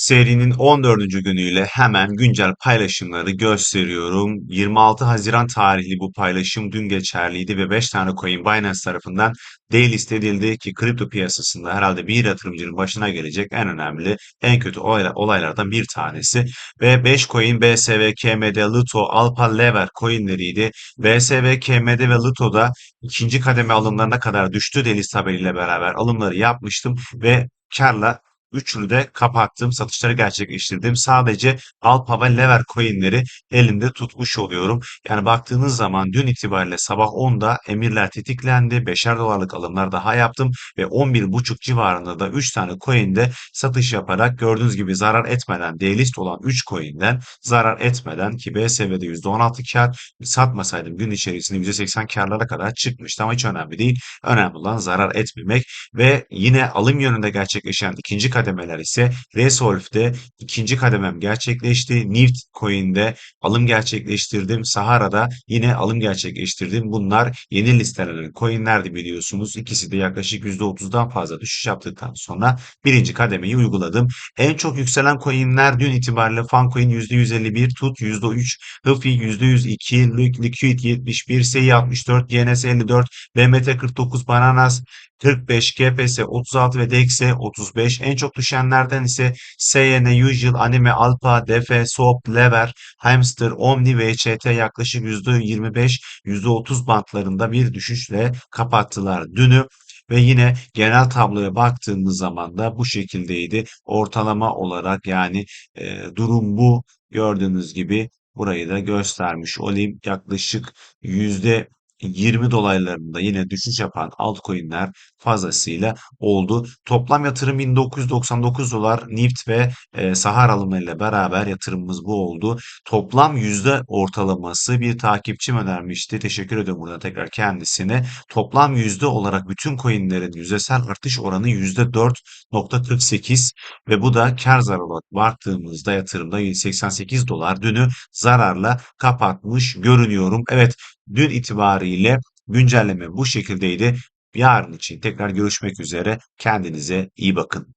Serinin 14. günüyle hemen güncel paylaşımları gösteriyorum. 26 Haziran tarihli bu paylaşım dün geçerliydi ve 5 tane coin Binance tarafından delist edildi ki kripto piyasasında herhalde bir yatırımcının başına gelecek en önemli, en kötü olay- olaylardan bir tanesi. Ve 5 coin BSV, KMD, Luto, Alpa, Lever coinleriydi. BSV, KMD ve Luto'da ikinci kademe alımlarına kadar düştü delist haberiyle beraber alımları yapmıştım ve karla Üçünü de kapattım. Satışları gerçekleştirdim. Sadece Alpa ve Lever coin'leri elimde tutmuş oluyorum. Yani baktığınız zaman dün itibariyle sabah 10'da emirler tetiklendi. 5'er dolarlık alımlar daha yaptım ve 11.5 civarında da 3 tane coin'de satış yaparak gördüğünüz gibi zarar etmeden delist olan 3 coin'den zarar etmeden ki BSV'de %16 kar satmasaydım gün içerisinde %80 karlara kadar çıkmıştı ama hiç önemli değil. Önemli olan zarar etmemek ve yine alım yönünde gerçekleşen ikinci kademeler ise Resolve'de ikinci kademem gerçekleşti. Nift Coin'de alım gerçekleştirdim. Sahara'da yine alım gerçekleştirdim. Bunlar yeni listelenen coinlerdi biliyorsunuz. İkisi de yaklaşık %30'dan fazla düşüş yaptıktan sonra birinci kademeyi uyguladım. En çok yükselen coinler dün itibariyle Funcoin %151, TUT %3, HIFI %102, Liquid 71, SEI 64, YNS 54, BMT 49, Bananas 45, GPS 36 ve DX'e 35. En çok düşenlerden ise SYN, Usual, Anime, Alpha, Defe, Soap, Lever, Hamster, Omni ve HT yaklaşık %25, %30 bantlarında bir düşüşle kapattılar dünü. Ve yine genel tabloya baktığımız zaman da bu şekildeydi. Ortalama olarak yani e, durum bu. Gördüğünüz gibi burayı da göstermiş olayım. Yaklaşık yüzde 20 dolaylarında yine düşüş yapan altcoin'ler fazlasıyla oldu. Toplam yatırım 1999 dolar Nift ve e, Sahar alımıyla beraber yatırımımız bu oldu. Toplam yüzde ortalaması bir takipçim önermişti. Teşekkür ediyorum burada tekrar kendisine. Toplam yüzde olarak bütün coinlerin yüzdesel artış oranı yüzde 4.48 ve bu da kar zarar olarak baktığımızda yatırımda 88 dolar dünü zararla kapatmış görünüyorum. Evet dün itibariyle güncelleme bu şekildeydi. Yarın için tekrar görüşmek üzere. Kendinize iyi bakın.